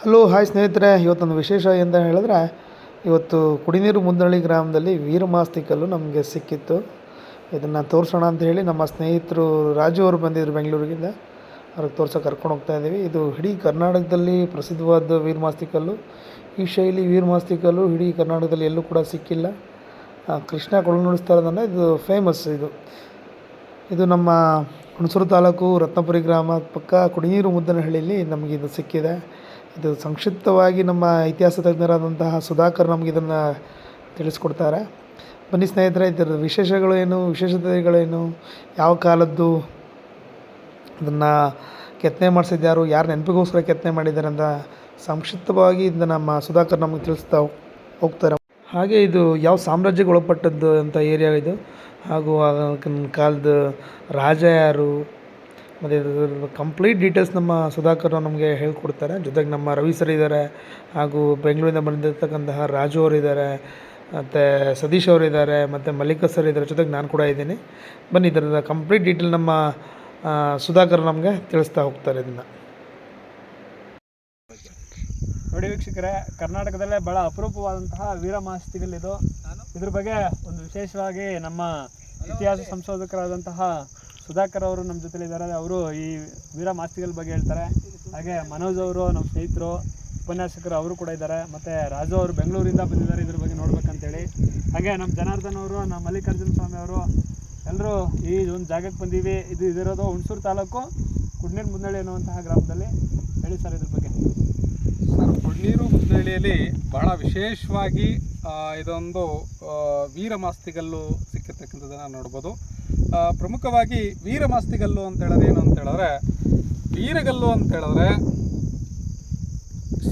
Hello, hi ಸ್ನೇಹಿತರೆ. ಇವತ್ತೊಂದು ವಿಶೇಷ ಅಂತ ಹೇಳಿದ್ರೆ, ಇವತ್ತು ಕುಡಿನೀರು ಮುದ್ದಳ್ಳಿ ಗ್ರಾಮದಲ್ಲಿ ವೀರಮಾಸ್ತಿ ಕಲ್ಲು ನಮಗೆ ಸಿಕ್ಕಿತ್ತು. ಇದನ್ನು ತೋರಿಸೋಣ ಅಂತ ಹೇಳಿ ನಮ್ಮ ಸ್ನೇಹಿತರು ರಾಜು ಅವರು ಬಂದಿದ್ದರು ಬೆಂಗಳೂರಿಗಿಂದ. ಅವ್ರಿಗೆ ತೋರ್ಸೋಕೆ ಕರ್ಕೊಂಡು ಹೋಗ್ತಾ ಇದ್ದೀವಿ. ಇದು ಇಡೀ ಕರ್ನಾಟಕದಲ್ಲಿ ಪ್ರಸಿದ್ಧವಾದ ವೀರಮಾಸ್ತಿ ಕಲ್ಲು. ಈ ಶೈಲಿ ವೀರಮಾಸ್ತಿ ಕಲ್ಲು ಇಡೀ ಕರ್ನಾಟಕದಲ್ಲಿ ಎಲ್ಲೂ ಕೂಡ ಸಿಕ್ಕಿಲ್ಲ. ಕೃಷ್ಣ ಕೊಳನುಡಿಸ್ತಾ ಇರೋದನ್ನ ಇದು ಫೇಮಸ್ ಇದು. ಇದು ನಮ್ಮ ಹುಣಸೂರು ತಾಲೂಕು ರತ್ನಪುರಿ ಗ್ರಾಮ ಪಕ್ಕ ಕುಡಿನೀರು ಮುದ್ದನಹಳ್ಳಿಯಲ್ಲಿ ನಮಗೆ ಇದು ಸಿಕ್ಕಿದೆ. ಇದು ಸಂಕ್ಷಿಪ್ತವಾಗಿ ನಮ್ಮ ಇತಿಹಾಸ ತಜ್ಞರಾದಂತಹ ಸುಧಾಕರ್ ನಮಗೆ ಇದನ್ನು ತಿಳಿಸ್ಕೊಡ್ತಾರೆ. ಬನ್ನಿ ಸ್ನೇಹಿತರೆ, ಇದರ ವಿಶೇಷಗಳು ಏನು, ವಿಶೇಷತೆಗಳೇನು, ಯಾವ ಕಾಲದ್ದು ಇದನ್ನು ಕೆತ್ತನೆ ಮಾಡಿಸಿದ್ದು ಯಾರು ಯಾರು ನೆನಪಿಗೋಸ್ಕರ ಕೆತ್ತನೆ ಮಾಡಿದ್ದಾರೆ ಅಂತ ಸಂಕ್ಷಿಪ್ತವಾಗಿ ಇದನ್ನು ನಮ್ಮ ಸುಧಾಕರ್ ನಮಗೆ ತಿಳಿಸ್ತಾ ಹೋಗ್ತಾರೆ. ಹಾಗೆ ಇದು ಯಾವ ಸಾಮ್ರಾಜ್ಯಕ್ಕೆ ಒಳಪಟ್ಟದ್ದು ಅಂತ ಏರಿಯಾ ಇದು? ಹಾಗೂ ಆಗಿನ ಕಾಲದ ರಾಜ ಯಾರು? ಮತ್ತು ಇದ್ರ ಕಂಪ್ಲೀಟ್ ಡೀಟೇಲ್ಸ್ ನಮ್ಮ ಸುಧಾಕರ್ ನಮಗೆ ಹೇಳ್ಕೊಡ್ತಾರೆ. ಜೊತೆಗೆ ನಮ್ಮ ರವಿ ಸರ್ ಇದ್ದಾರೆ ಹಾಗೂ ಬೆಂಗಳೂರಿಂದ ಬಂದಿರತಕ್ಕಂತಹ ರಾಜು ಅವರು ಇದ್ದಾರೆ ಮತ್ತು ಸತೀಶ್ ಅವರು ಇದ್ದಾರೆ ಮತ್ತು ಮಲ್ಲಿಕ ಸರ್ ಇದ್ದಾರೆ ಜೊತೆಗೆ ನಾನು ಕೂಡ ಇದ್ದೀನಿ. ಬನ್ನಿ ಇದರ ಕಂಪ್ಲೀಟ್ ಡೀಟೇಲ್ ನಮ್ಮ ಸುಧಾಕರ್ ನಮಗೆ ತಿಳಿಸ್ತಾ ಹೋಗ್ತಾರೆ ಇದನ್ನು ನೋಡಿ ವೀಕ್ಷಕರೇ, ಕರ್ನಾಟಕದಲ್ಲೇ ಬಹಳ ಅಪರೂಪವಾದಂತಹ ವೀರಮಾಸ್ತಿಗಳಿದು ಇದ್ರ ಬಗ್ಗೆ ಒಂದು ವಿಶೇಷವಾಗಿ ನಮ್ಮ ಇತಿಹಾಸ ಸಂಶೋಧಕರಾದಂತಹ ಸುಧಾಕರ್ ಅವರು ನಮ್ಮ ಜೊತೆಲಿದ್ದಾರೆ. ಅವರು ಈ ವೀರಮಾಸ್ತಿಗಳ ಬಗ್ಗೆ ಹೇಳ್ತಾರೆ. ಹಾಗೆ ಮನೋಜ್ ಅವರು, ನಮ್ಮ ಸ್ನೇಹಿತರು, ಉಪನ್ಯಾಸಕರು ಅವರು ಕೂಡ ಇದ್ದಾರೆ. ಮತ್ತು ರಾಜು ಅವರು ಬೆಂಗಳೂರಿಂದ ಬಂದಿದ್ದಾರೆ ಇದ್ರ ಬಗ್ಗೆ ನೋಡ್ಬೇಕಂತೇಳಿ. ಹಾಗೆ ನಮ್ಮ ಜನಾರ್ದನ್ ಅವರು, ನಮ್ಮ ಮಲ್ಲಿಕಾರ್ಜುನ ಸ್ವಾಮಿ ಅವರು ಎಲ್ಲರೂ ಈ ಒಂದು ಜಾಗಕ್ಕೆ ಬಂದೀವಿ. ಇದು ಇದಿರೋದು ಹುಣಸೂರು ತಾಲೂಕು ಕುಡ್ನೀರು ಮುನ್ನಳ್ಳಿ ಅನ್ನುವಂತಹ ಗ್ರಾಮದಲ್ಲಿ. ಹೇಳಿ ಸರ್ ಇದ್ರ ಬಗ್ಗೆ. ಸರ್, ಕುಡ್ನೀರು ಮುಂದಳ್ಳಿಯಲ್ಲಿ ಬಹಳ ವಿಶೇಷವಾಗಿ ಇದೊಂದು ವೀರ ವೀರಮಾಸ್ತಿಗಲ್ಲು ಸಿಕ್ಕಿರ್ತಕ್ಕಂಥದ್ದನ್ನು ನೋಡ್ಬೋದು. ಪ್ರಮುಖವಾಗಿ ವೀರಮಾಸ್ತಿಗಲ್ಲು ಅಂತ ಹೇಳೋದು ಏನು ಅಂತ ಹೇಳಿದ್ರೆ, ವೀರಗಲ್ಲು ಅಂತ ಹೇಳಿದ್ರೆ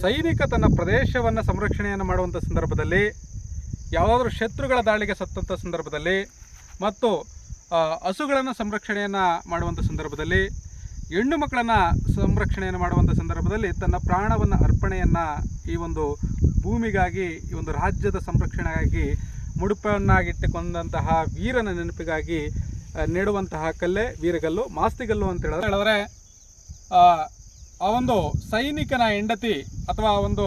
ಸೈನಿಕ ತನ್ನ ಪ್ರದೇಶವನ್ನು ಸಂರಕ್ಷಣೆಯನ್ನು ಮಾಡುವಂಥ ಸಂದರ್ಭದಲ್ಲಿ ಯಾವುದಾದ್ರೂ ಶತ್ರುಗಳ ದಾಳಿಗೆ ಸತ್ತಂಥ ಸಂದರ್ಭದಲ್ಲಿ ಮತ್ತು ಹಸುಗಳನ್ನು ಸಂರಕ್ಷಣೆಯನ್ನು ಮಾಡುವಂಥ ಸಂದರ್ಭದಲ್ಲಿ, ಹೆಣ್ಣು ಮಕ್ಕಳನ್ನು ಸಂರಕ್ಷಣೆಯನ್ನು ಮಾಡುವಂಥ ಸಂದರ್ಭದಲ್ಲಿ ತನ್ನ ಪ್ರಾಣವನ್ನು ಅರ್ಪಣೆಯನ್ನು ಈ ಒಂದು ಭೂಮಿಗಾಗಿ, ಈ ಒಂದು ರಾಜ್ಯದ ಸಂರಕ್ಷಣೆಗಾಗಿ ಮುಡುಪನ್ನಾಗಿಟ್ಟುಕೊಂಡಂತಹ ವೀರನ ನೆನಪಿಗಾಗಿ ನೆಡುವಂತಹ ಕಲ್ಲೇ ವೀರಗಲ್ಲು ಮಾಸ್ತಿಗಲ್ಲು ಅಂತ ಹೇಳಿದ್ರೆ ಆ, ಒಂದು ಸೈನಿಕನ ಹೆಂಡತಿ ಅಥವಾ ಒಂದು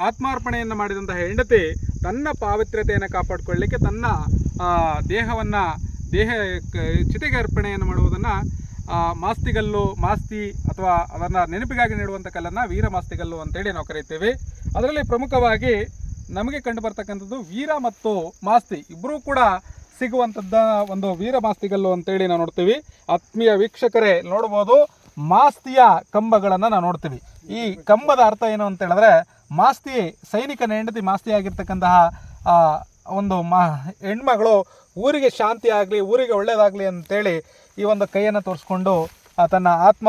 ಆತ್ಮಾರ್ಪಣೆಯನ್ನು ಮಾಡಿದಂತಹ ಹೆಂಡತಿ ತನ್ನ ಪಾವಿತ್ರ್ಯತೆಯನ್ನು ಕಾಪಾಡಿಕೊಳ್ಳಲಿಕ್ಕೆ ತನ್ನ ದೇಹವನ್ನು ದೇಹ ಚಿತೆಗೆ ಅರ್ಪಣೆಯನ್ನು ಮಾಡುವುದನ್ನು ಮಾಸ್ತಿಗಲ್ಲು ಮಾಸ್ತಿ ಅಥವಾ ಅದನ್ನು ನೆನಪಿಗಾಗಿ ನೀಡುವಂಥ ಕಲ್ಲನ್ನು ವೀರ ಮಾಸ್ತಿಗಲ್ಲು ಅಂತೇಳಿ ನಾವು ಕರೀತೀವಿ. ಅದರಲ್ಲಿ ಪ್ರಮುಖವಾಗಿ ನಮಗೆ ಕಂಡು ಬರ್ತಕ್ಕಂಥದ್ದು ವೀರ ಮತ್ತು ಮಾಸ್ತಿ. ಇಬ್ಬರೂ ಕೂಡ ಸಿಗುವಂಥದ್ದ ಒಂದು ವೀರ ಮಾಸ್ತಿಗಲ್ಲು ಅಂತೇಳಿ ನಾವು ನೋಡ್ತೀವಿ. ಆತ್ಮೀಯ ವೀಕ್ಷಕರೇ ನೋಡ್ಬೋದು ಮಾಸ್ತಿಯ ಕಂಬಗಳನ್ನು ನಾವು ನೋಡ್ತೀವಿ. ಈ ಕಂಬದ ಅರ್ಥ ಏನು ಅಂತ ಹೇಳಿದ್ರೆ ಮಾಸ್ತಿ ಸೈನಿಕನ ಹೆಂಡತಿ ಮಾಸ್ತಿ ಆಗಿರ್ತಕ್ಕಂತಹ ಒಂದು ಮಾ ಹೆಣ್ಮಗಳು ಊರಿಗೆ ಶಾಂತಿ ಆಗಲಿ ಊರಿಗೆ ಒಳ್ಳೇದಾಗಲಿ ಅಂತೇಳಿ ಈ ಒಂದು ಕೈಯನ್ನು ತೋರಿಸ್ಕೊಂಡು ತನ್ನ ಆತ್ಮ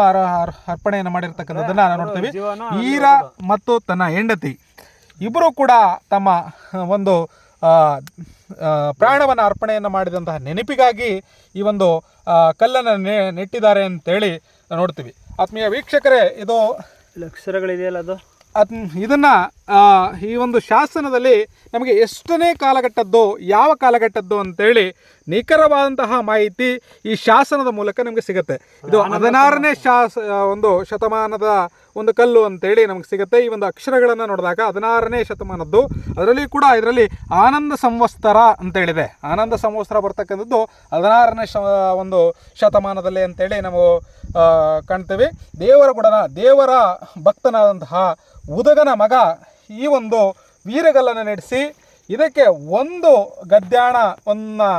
ಅರ್ಪಣೆಯನ್ನು ಮಾಡಿರ್ತಕ್ಕಂಥದ್ದನ್ನು ನಾವು ನೋಡ್ತೀವಿ. ಈರ ಮತ್ತು ತನ್ನ ಹೆಂಡತಿ. ಇಬ್ಬರೂ ಕೂಡ ತಮ್ಮ ಒಂದು ಪ್ರಾಣವನ್ನು ಅರ್ಪಣೆಯನ್ನು ಮಾಡಿದಂತಹ ನೆನಪಿಗಾಗಿ ಈ ಒಂದು ಕಲ್ಲನ್ನು ನೆ ನೆಟ್ಟಿದ್ದಾರೆ ಅಂತೇಳಿ ನೋಡ್ತೀವಿ. ಆತ್ಮೀಯ ವೀಕ್ಷಕರೇ ಇದು ಅಕ್ಷರಗಳಿದೆಯಲ್ಲ ಅದು? ಅದ್ ಇದನ್ನು ಈ ಒಂದು ಶಾಸನದಲ್ಲಿ ನಮಗೆ ಎಷ್ಟನೇ ಕಾಲಘಟ್ಟದ್ದು ಯಾವ ಕಾಲಘಟ್ಟದ್ದು ಅಂತೇಳಿ ನಿಖರವಾದಂತಹ ಮಾಹಿತಿ ಈ ಶಾಸನದ ಮೂಲಕ ನಮಗೆ ಸಿಗುತ್ತೆ. ಇದು ಹದಿನಾರನೇ ಶಾಸ ಒಂದು ಶತಮಾನದ ಒಂದು ಕಲ್ಲು ಅಂತೇಳಿ ನಮಗೆ ಸಿಗುತ್ತೆ. ಈ ಒಂದು ಅಕ್ಷರಗಳನ್ನು ನೋಡಿದಾಗ ಹದಿನಾರನೇ ಶತಮಾನದ್ದು. ಅದರಲ್ಲಿ ಕೂಡ ಇದರಲ್ಲಿ ಆನಂದ ಸಂವತ್ಸರ ಅಂತೇಳಿದೆ. ಆನಂದ ಸಂವತ್ಸರ ಬರ್ತಕ್ಕಂಥದ್ದು ಹದಿನಾರನೇ ಶ, ಒಂದು ಶತಮಾನದಲ್ಲಿ ಅಂತೇಳಿ ನಾವು ಕಾಣ್ತೇವೆ. ದೇವರ ಬುಡನ ದೇವರ ಭಕ್ತನಾದಂತಹ ಉದಗನ ಮಗ ಈ ಒಂದು ವೀರಗಲ್ಲನ್ನು ನಡೆಸಿ ಇದಕ್ಕೆ ಒಂದು ಗದ್ಯಾಣವನ್ನು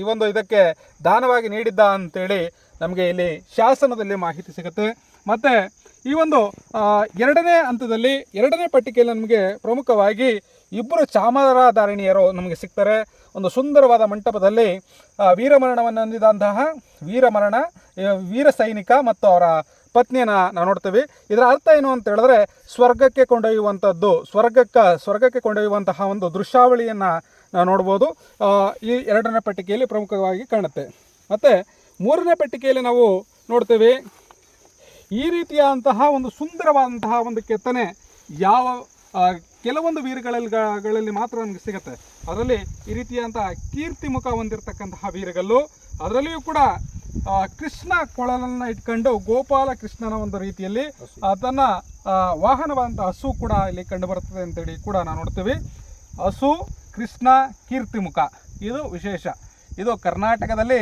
ಈ ಒಂದು ಇದಕ್ಕೆ ದಾನವಾಗಿ ನೀಡಿದ್ದ ಅಂತೇಳಿ ನಮಗೆ ಇಲ್ಲಿ ಶಾಸನದಲ್ಲಿ ಮಾಹಿತಿ ಸಿಗುತ್ತೆ. ಮತ್ತು ಈ ಒಂದು ಎರಡನೇ ಹಂತದಲ್ಲಿ ಎರಡನೇ ಪಟ್ಟಿಕೆಯಲ್ಲಿ ನಮಗೆ ಪ್ರಮುಖವಾಗಿ ಇಬ್ಬರು ಚಾಮರಾಧಾರಿಣಿಯರು ನಮಗೆ ಸಿಗ್ತಾರೆ. ಒಂದು ಸುಂದರವಾದ ಮಂಟಪದಲ್ಲಿ ವೀರಮರಣವನ್ನು ಹೊಂದಿದಂತಹ ವೀರಮರಣ ವೀರ ಸೈನಿಕ ಮತ್ತು ಅವರ ಪತ್ನಿಯನ್ನು ನಾವು ನೋಡ್ತೀವಿ. ಇದರ ಅರ್ಥ ಏನು ಅಂತ ಹೇಳಿದ್ರೆ, ಸ್ವರ್ಗಕ್ಕೆ ಕೊಂಡೊಯ್ಯುವಂಥದ್ದು, ಸ್ವರ್ಗಕ್ಕೆ ಸ್ವರ್ಗಕ್ಕೆ ಕೊಂಡೊಯ್ಯುವಂತಹ ಒಂದು ದೃಶ್ಯಾವಳಿಯನ್ನು ನಾವು ನೋಡ್ಬೋದು. ಈ ಎರಡನೇ ಪಟ್ಟಿಕೆಯಲ್ಲಿ ಪ್ರಮುಖವಾಗಿ ಕಾಣುತ್ತೆ. ಮತ್ತು ಮೂರನೇ ಪಟ್ಟಿಕೆಯಲ್ಲಿ ನಾವು ನೋಡ್ತೇವೆ ಈ ರೀತಿಯಾದಂತಹ ಒಂದು ಸುಂದರವಾದಂತಹ ಒಂದು ಕೆತ್ತನೆ ಯಾವ ಕೆಲವೊಂದು ವೀರಗಳಲ್ಲಿ ಮಾತ್ರ ನಮಗೆ ಸಿಗುತ್ತೆ. ಅದರಲ್ಲಿ ಈ ರೀತಿಯಾದಂತಹ ಕೀರ್ತಿ ಮುಖ ಹೊಂದಿರತಕ್ಕಂತಹ ವೀರಗಲ್ಲು, ಅದರಲ್ಲಿಯೂ ಕೂಡ ಕೃಷ್ಣ ಕೊಳಲನ್ನು ಇಟ್ಕೊಂಡು ಗೋಪಾಲ ಕೃಷ್ಣನ ಒಂದು ರೀತಿಯಲ್ಲಿ ತನ್ನ ವಾಹನವಾದಂಥ ಹಸು ಕೂಡ ಇಲ್ಲಿ ಕಂಡುಬರುತ್ತದೆ ಅಂತೇಳಿ ಕೂಡ ನಾವು ನೋಡ್ತೀವಿ. ಹಸು, ಕೃಷ್ಣ ಕೀರ್ತಿಮುಖ ಇದು ವಿಶೇಷ. ಇದು ಕರ್ನಾಟಕದಲ್ಲಿ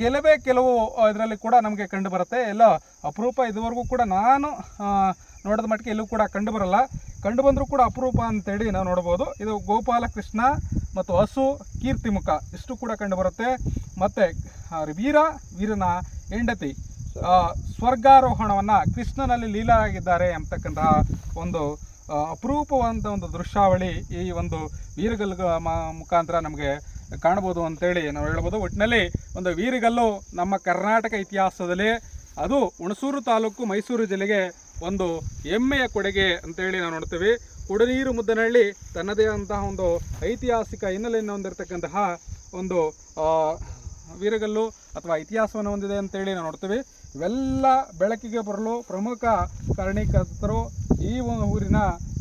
ಕೆಲವೇ ಕೆಲವು ಇದರಲ್ಲಿ ಕೂಡ ನಮಗೆ ಕಂಡು ಬರುತ್ತೆ ಎಲ್ಲ ಅಪರೂಪ ಇದುವರೆಗೂ ಕೂಡ ನಾನು ನೋಡಿದ ಮಟ್ಟಿಗೆ ಎಲ್ಲೂ ಕೂಡ ಕಂಡು ಬರಲ್ಲ ಕಂಡು ಬಂದರೂ ಕೂಡ ಅಪರೂಪ ಅಂತೇಳಿ ನಾವು ನೋಡ್ಬೋದು ಇದು ಗೋಪಾಲಕೃಷ್ಣ ಮತ್ತು ಹಸು ಕೀರ್ತಿಮುಖ, ಇಷ್ಟು ಕೂಡ ಕಂಡು ಬರುತ್ತೆ ಮತ್ತು ವೀರ, ವೀರನ ಹೆಂಡತಿ ಸ್ವರ್ಗಾರೋಹಣವನ್ನು ಕೃಷ್ಣನಲ್ಲಿ ಲೀಲಾಗಿದ್ದಾರೆ ಅಂತಕ್ಕಂತಹ ಒಂದು ಅಪರೂಪವಾದಂಥ ಒಂದು ದೃಶ್ಯಾವಳಿ ಈ ಒಂದು ವೀರಗಲ್ ಮುಖಾಂತರ ನಮಗೆ ಕಾಣ್ಬೋದು ಅಂತೇಳಿ ನಾವು ಹೇಳ್ಬೋದು. ಒಟ್ಟಿನಲ್ಲಿ ಒಂದು ವೀರಗಲ್ಲು ನಮ್ಮ ಕರ್ನಾಟಕ ಇತಿಹಾಸದಲ್ಲಿ ಅದು ಹುಣಸೂರು ತಾಲೂಕು ಮೈಸೂರು ಜಿಲ್ಲೆಗೆ ಒಂದು ಹೆಮ್ಮೆಯ ಕೊಡುಗೆ ಅಂತೇಳಿ ನಾವು ನೋಡ್ತೀವಿ. ಕುಡಿನೀರು ಮುದ್ದನಹಳ್ಳಿ ತನ್ನದೇ ಆದಂತಹ ಒಂದು ಐತಿಹಾಸಿಕ ಹಿನ್ನೆಲೆಯನ್ನು ಹೊಂದಿರತಕ್ಕಂತಹ ಒಂದು ವೀರಗಲ್ಲು ಅಥವಾ ಇತಿಹಾಸವನ್ನು ಹೊಂದಿದೆ ಅಂತೇಳಿ ನಾವು ನೋಡ್ತೀವಿ. ಇವೆಲ್ಲ ಬೆಳಕಿಗೆ ಬರಲು ಪ್ರಮುಖ ಕಾರಣೀಕರ್ತರು ಈ ಊರಿನ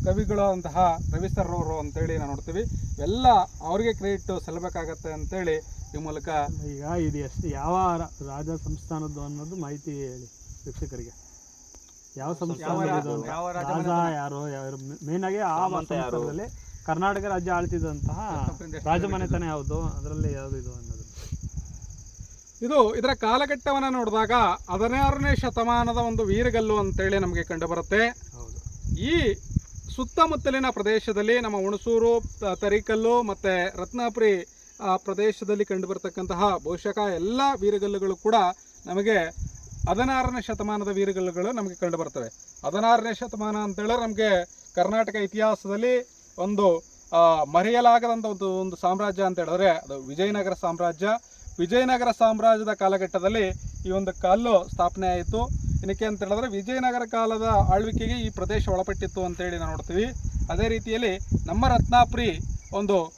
ಕವಿಗಳಂತಹ ರವಿ ಸರ್ ಅವರು ಅಂತೇಳಿ ನಾವು ನೋಡ್ತೀವಿ. ಎಲ್ಲ ಅವ್ರಿಗೆ ಕ್ರೆಡಿಟ್ ಸಲ್ಲಬೇಕಾಗತ್ತೆ ಅಂತೇಳಿ ಈ ಮೂಲಕ ಈಗ ಇದು ಎಷ್ಟು ಯಾವ ರಾಜ ಸಂಸ್ಥಾನದ್ದು ಅನ್ನೋದು ಮಾಹಿತಿ ಹೇಳಿ ಶಿಕ್ಷಕರಿಗೆ. ಯಾವ ಸಂಸ್ಥಾನ ರಾಜ ಯಾರು ಮೇನ್ ಆಗಿ ಆ ಸಂಸ್ಥಾನದಲ್ಲಿ ಕರ್ನಾಟಕ ರಾಜ್ಯ ಆಳ್ತಿದ್ದಂತಹ ರಾಜಮನೆತನ ಯಾವುದು? ಅದರಲ್ಲಿ ಯಾವ್ದು ಇದು ಅನ್ನೋದು. ಇದು ಇದರ ಕಾಲಘಟ್ಟವನ್ನು ನೋಡಿದಾಗ ಹದಿನಾರನೇ ಶತಮಾನದ ಒಂದು ವೀರಗಲ್ಲು ಅಂತೇಳಿ ನಮಗೆ ಕಂಡುಬರುತ್ತೆ ಹೌದು. ಈ ಸುತ್ತಮುತ್ತಲಿನ ಪ್ರದೇಶದಲ್ಲಿ ನಮ್ಮ ಹುಣಸೂರು ತರೀಕಲ್ಲು ಮತ್ತು ರತ್ನಾಪುರಿ ಪ್ರದೇಶದಲ್ಲಿ ಕಂಡುಬರ್ತಕ್ಕಂತಹ ಬಹುಶಃ ಎಲ್ಲ ವೀರಗಲ್ಲುಗಳು ಕೂಡ ನಮಗೆ ಹದಿನಾರನೇ ಶತಮಾನದ ವೀರಗಲ್ಲುಗಳು ನಮಗೆ ಕಂಡುಬರ್ತವೆ. ಹದಿನಾರನೇ ಶತಮಾನ ಅಂತೇಳಿದ್ರೆ ನಮಗೆ ಕರ್ನಾಟಕ ಇತಿಹಾಸದಲ್ಲಿ ಒಂದು ಮರೆಯಲಾಗದಂಥ ಒಂದು ಒಂದು ಸಾಮ್ರಾಜ್ಯ ಅಂತ ಹೇಳಿದ್ರೆ ಅದು ವಿಜಯನಗರ ಸಾಮ್ರಾಜ್ಯ. ವಿಜಯನಗರ ಸಾಮ್ರಾಜ್ಯದ ಕಾಲಘಟ್ಟದಲ್ಲಿ ಈ ಒಂದು ಕಲ್ಲು ಸ್ಥಾಪನೆ ಆಯಿತು ಏನಕ್ಕೆ ಅಂತ ಹೇಳಿದ್ರೆ ವಿಜಯನಗರ ಕಾಲದ ಆಳ್ವಿಕೆಗೆ ಈ ಪ್ರದೇಶ ಒಳಪಟ್ಟಿತ್ತು ಅಂತೇಳಿ ನಾವು ನೋಡ್ತೀವಿ. ಅದೇ ರೀತಿಯಲ್ಲಿ ನಮ್ಮ ರತ್ನಾಪುರಿ ಒಂದು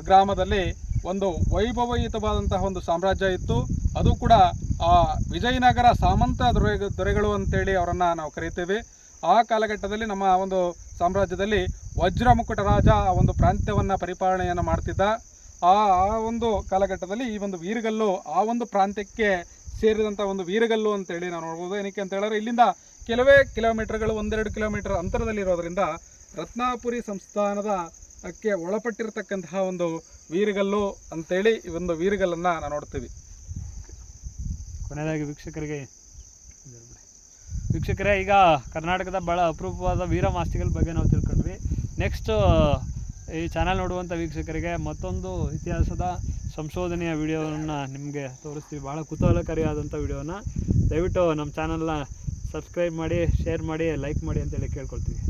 ಗ್ರಾಮದಲ್ಲಿ ಒಂದು ವೈಭವಯುತವಾದಂತಹ ಒಂದು ಸಾಮ್ರಾಜ್ಯ ಇತ್ತು. ಅದು ಕೂಡ, ಆ, ವಿಜಯನಗರ ಸಾಮಂತ ದೊರೆ, ದೊರೆಗಳು ಅಂತೇಳಿ ಅವರನ್ನು ನಾವು ಕರೀತೇವೆ. ಆ ಕಾಲಘಟ್ಟದಲ್ಲಿ ನಮ್ಮ ಒಂದು ಸಾಮ್ರಾಜ್ಯದಲ್ಲಿ ವಜ್ರ ರಾಜ ಆ ಒಂದು ಪ್ರಾಂತ್ಯವನ್ನು ಪರಿಪಾಲನೆಯನ್ನು ಮಾಡ್ತಿದ್ದ. ಆ ಆ ಒಂದು ಕಾಲಘಟ್ಟದಲ್ಲಿ ಈ ಒಂದು ವೀರಗಲ್ಲು ಆ ಒಂದು ಪ್ರಾಂತ್ಯಕ್ಕೆ ಸೇರಿದಂಥ ಒಂದು ವೀರಗಲ್ಲು ಅಂತೇಳಿ ನಾವು ನೋಡ್ಬೋದು. ಏನಕ್ಕೆ ಅಂತ ಹೇಳಿದ್ರೆ ಇಲ್ಲಿಂದ ಕೆಲವೇ ಕಿಲೋಮೀಟರ್ಗಳು, ಒಂದೆರಡು ಕಿಲೋಮೀಟರ್ ಅಂತರದಲ್ಲಿರೋದ್ರಿಂದ ರತ್ನಾಪುರಿ ಸಂಸ್ಥಾನದ ಕ್ಕೆ ಒಳಪಟ್ಟಿರತಕ್ಕಂತಹ ಒಂದು ವೀರಗಲ್ಲು ಅಂತೇಳಿ ಈ ಒಂದು ವೀರಗಲ್ಲನ್ನು ನಾವು ನೋಡ್ತೀವಿ. ಕೊನೆಯದಾಗಿ ವೀಕ್ಷಕರಿಗೆ, ವೀಕ್ಷಕರೇ, ಈಗ ಕರ್ನಾಟಕದ ಭಾಳ ಅಪರೂಪವಾದ ವೀರ ಮಾಸ್ತಿಗಳ ಬಗ್ಗೆ ನಾವು ತಿಳ್ಕೊಂಡ್ವಿ. ನೆಕ್ಸ್ಟ್ ಈ ಚಾನಲ್ ನೋಡುವಂಥ ವೀಕ್ಷಕರಿಗೆ ಮತ್ತೊಂದು ಇತಿಹಾಸದ ಸಂಶೋಧನೆಯ ವಿಡಿಯೋವನ್ನು ನಿಮಗೆ ತೋರಿಸ್ತೀವಿ. ಭಾಳ ಕುತೂಹಲಕಾರಿಯಾದಂಥ ವಿಡಿಯೋನ. ದಯವಿಟ್ಟು ನಮ್ಮ ಚಾನಲ್ನ ಸಬ್ಸ್ಕ್ರೈಬ್ ಮಾಡಿ, ಶೇರ್ ಮಾಡಿ, ಲೈಕ್ ಮಾಡಿ ಅಂತೇಳಿ ಕೇಳ್ಕೊಳ್ತೀವಿ.